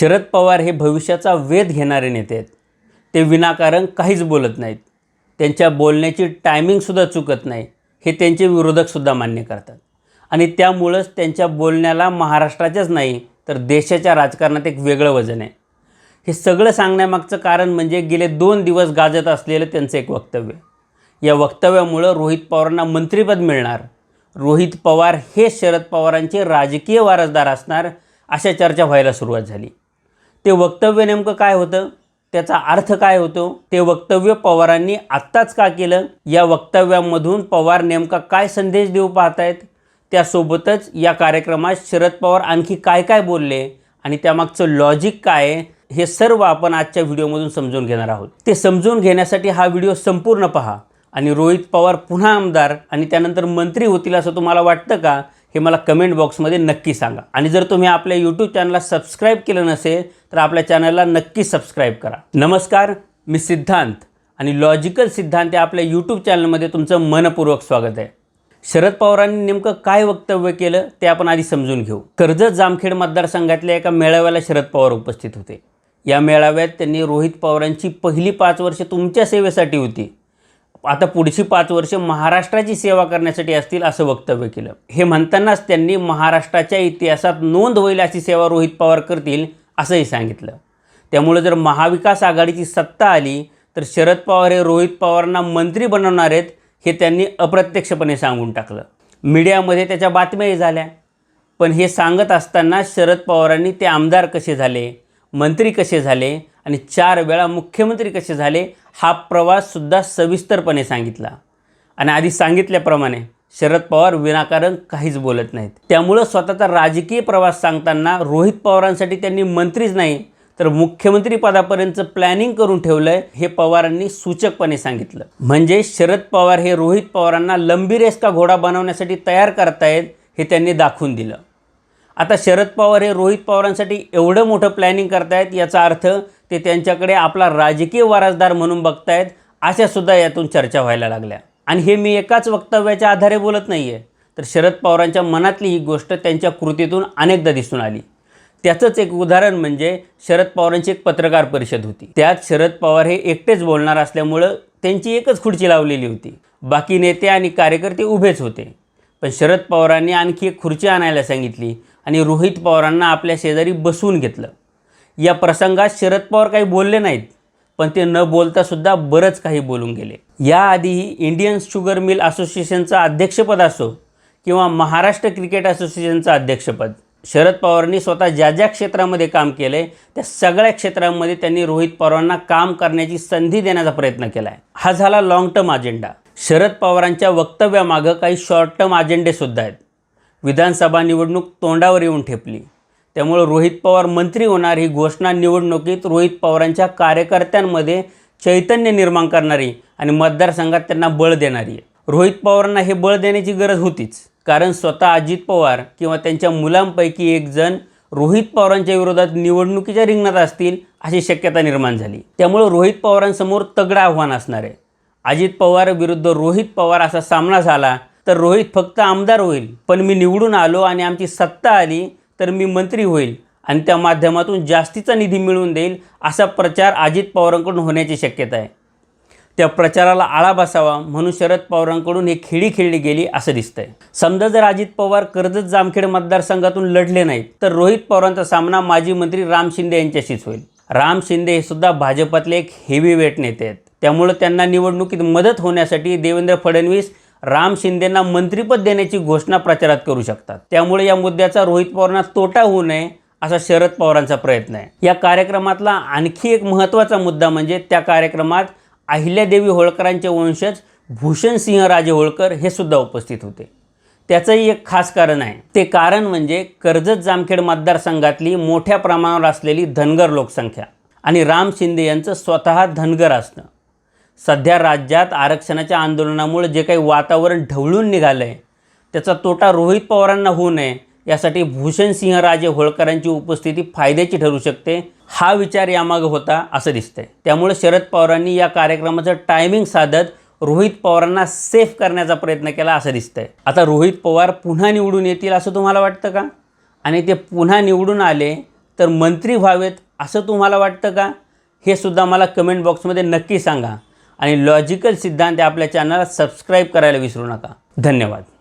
शरद पवार हे भविष्याचा वेध घेणारे नेते आहेत. ते विनाकारण काहीच बोलत नाहीत. त्यांच्या बोलण्याची टायमिंगसुद्धा चुकत नाही. हे त्यांचे विरोधकसुद्धा मान्य करतात. आणि त्यामुळंच त्यांच्या बोलण्याला महाराष्ट्राच्याच नाही तर देशाच्या राजकारणात एक वेगळं वजन आहे. हे सगळं सांगण्यामागचं कारण म्हणजे गेले दोन दिवस गाजत असलेलं त्यांचं एक वक्तव्य या वक्तव्यामुळं रोहित पवारांना मंत्रिपद मिळणार. रोहित पवार हे शरद पवारांचे राजकीय वारसदार असणार अशा चर्चा व्हायला सुरुवात झाली. ते वक्तव्य नेमकं काय होतं? त्याचा अर्थ काय होतो? ते वक्तव्य पवारांनी आत्ताच का केलं? या वक्तव्यामधून पवार नेमका काय संदेश देऊ पाहतायत? त्यासोबतच या कार्यक्रमात शरद पवार आणखी काय काय बोलले? आणि त्यामागचं लॉजिक काय? हे सर्व आपण आजच्या व्हिडिओमधून समजून घेणार आहोत. ते समजून घेण्यासाठी हा व्हिडिओ संपूर्ण पहा. आणि रोहित पवार पुन्हा आमदार आणि त्यानंतर मंत्री होतील असं तुम्हाला वाटतं का? हे मला कमेंट बॉक्समध्ये नक्की सांगा. आणि जर तुम्ही आपल्या यूट्यूब चॅनलला सबस्क्राईब केलं नसेल तर आपल्या चॅनलला नक्की सबस्क्राईब करा. नमस्कार मी सिद्धांत. आणि लॉजिकल सिद्धांत या आपल्या यूट्यूब चॅनलमध्ये तुमचं मनपूर्वक स्वागत आहे. शरद पवारांनी नेमकं काय वक्तव्य केलं ते आपण आधी समजून घेऊ. कर्जत जामखेड मतदारसंघातल्या एका मेळाव्याला शरद पवार उपस्थित होते. या मेळाव्यात त्यांनी रोहित पवारांची पहिली पाच वर्ष तुमच्या सेवेसाठी होती. आता पुढची पाच वर्ष महाराष्ट्राची सेवा करण्यासाठी असतील असं वक्तव्य केलं. हे म्हणतानाच त्यांनी महाराष्ट्राच्या इतिहासात नोंद होईल अशी सेवा रोहित पवार करतील असंही सांगितलं. त्यामुळे जर महाविकास आघाडीची सत्ता आली तर शरद पवार हे रोहित पवारांना मंत्री बनवणार आहेत हे त्यांनी अप्रत्यक्षपणे सांगून टाकलं. मीडियामध्ये त्याच्या बातम्याही झाल्या. पण हे सांगत असताना शरद पवारांनी ते आमदार कसे झाले? मंत्री कसे झाले आणि चार वेळा मुख्यमंत्री कसे झाले हा प्रवाससुद्धा सविस्तरपणे सांगितला. आणि आधी सांगितल्याप्रमाणे शरद पवार विनाकारण काहीच बोलत नाहीत. त्यामुळं स्वतःचा राजकीय प्रवास सांगताना रोहित पवारांसाठी त्यांनी मंत्रीच नाही तर मुख्यमंत्री पदापर्यंतचं प्लॅनिंग करून ठेवलं आहे हे पवारांनी सूचकपणे सांगितलं. म्हणजे शरद पवार हे रोहित पवारांना लंबी रेस का घोडा बनवण्यासाठी तयार करतायत हे त्यांनी दाखवून दिलं. आता शरद पवार हे रोहित पवारांसाठी एवढं मोठं प्लॅनिंग करतायत याचा अर्थ ते त्यांच्याकडे आपला राजकीय वारसदार म्हणून बघतायत अशासुद्धा यातून चर्चा व्हायला लागल्या. आणि हे मी एकाच वक्तव्याच्या आधारे बोलत नाही आहे तर शरद पवारांच्या मनातली ही गोष्ट त्यांच्या कृतीतून अनेकदा दिसून आली. त्याचंच एक उदाहरण म्हणजे शरद पवारांची एक पत्रकार परिषद होती. त्यात शरद पवार हे एकटेच बोलणार असल्यामुळं त्यांची एकच खुर्ची लावलेली होती. बाकी नेते आणि कार्यकर्ते उभेच होते. पण शरद पवारांनी आणखी एक खुर्ची आणायला सांगितली. आणि रोहित पवारांना आपल्या शेजारी बसवून घेतलं. या प्रसंगात शरद पवार काही बोलले नाहीत पण ते न बोलतासुद्धा बरंच काही बोलून गेले. याआधीही इंडियन शुगर मिल असोसिएशनचं अध्यक्षपद असो किंवा महाराष्ट्र क्रिकेट असोसिएशनचं अध्यक्षपद शरद पवारांनी स्वतः ज्या ज्या क्षेत्रामध्ये काम केलं आहे त्या सगळ्या क्षेत्रांमध्ये त्यांनी रोहित पवारांना काम करण्याची संधी देण्याचा प्रयत्न केला आहे हा झाला लाँग टर्म अजेंडा शरद पवारांच्या वक्तव्यामागं काही शॉर्ट टर्म अजेंडेसुद्धा आहेत. विधानसभा निवडणूक तोंडावर येऊन ठेपली. त्यामुळं रोहित पवार मंत्री होणार ही घोषणा निवडणुकीत रोहित पवारांच्या कार्यकर्त्यांमध्ये चैतन्य निर्माण करणारी आणि मतदारसंघात त्यांना बळ देणारी. आहे रोहित पवारांना हे बळ देण्याची गरज होतीच. कारण स्वतः अजित पवार किंवा त्यांच्या मुलांपैकी एक जण रोहित पवारांच्या विरोधात निवडणुकीच्या रिंगणात असतील अशी शक्यता निर्माण झाली. त्यामुळं रोहित पवारांसमोर तगडं आव्हान असणार आहे. अजित पवार विरुद्ध रोहित पवार असा सामना झाला तर रोहित फक्त आमदार होईल पण मी निवडून आलो आणि आमची सत्ता आली तर मी मंत्री होईल आणि त्या माध्यमातून जास्तीचा निधी मिळवून देईल असा प्रचार अजित पवारांकडून होण्याची शक्यता आहे. त्या प्रचाराला आळा बसावा म्हणून शरद पवारांकडून हे खेळी खेळली गेली असं दिसतंय. समजा जर अजित पवार कर्जत जामखेड मतदारसंघातून लढले नाहीत तर रोहित पवारांचा सामना माजी मंत्री राम शिंदे यांच्याशीच होईल. राम शिंदे हे सुद्धा भाजपातले एक हेवी वेट नेते आहेत. त्यामुळं त्यांना निवडणुकीत मदत होण्यासाठी देवेंद्र फडणवीस राम शिंदेंना मंत्रिपद देण्याची घोषणा प्रचारात करू शकतात. त्यामुळे या मुद्द्याचा रोहित पवारांना तोटा होऊ नये असा शरद पवारांचा प्रयत्न आहे. या कार्यक्रमातला आणखी एक महत्त्वाचा मुद्दा म्हणजे त्या कार्यक्रमात अहिल्यादेवी होळकरांचे वंशज भूषण सिंह राजे होळकर हे सुद्धा उपस्थित होते. त्याचंही एक खास कारण आहे. ते कारण म्हणजे कर्जत जामखेड मतदारसंघातली मोठ्या प्रमाणावर असलेली धनगर लोकसंख्या आणि राम शिंदे यांचं स्वतः धनगर असणं. सध्या राज्यात आरक्षणाच्या आंदोलनामुळे जे काही वातावरण ढवळून निघालं आहे त्याचा तोटा रोहित पवारांना होऊ नये यासाठी भूषणसिंह राजे होळकरांची उपस्थिती फायद्याची ठरू शकते हा विचार यामागं होता असं दिसतंय. त्यामुळे शरद पवारांनी या कार्यक्रमाचं टायमिंग साधत रोहित पवारांना सेफ करण्याचा प्रयत्न केला असं दिसतंय. आता रोहित पवार पुन्हा निवडून येतील असं तुम्हाला वाटतं का? आणि ते पुन्हा निवडून आले तर मंत्री व्हावेत असं तुम्हाला वाटतं का? हे सुद्धा मला कमेंट बॉक्समध्ये नक्की सांगा. आणि लॉजिकल सिद्धांत आपल्या चॅनलला सबस्क्राईब करायला विसरू नका. धन्यवाद.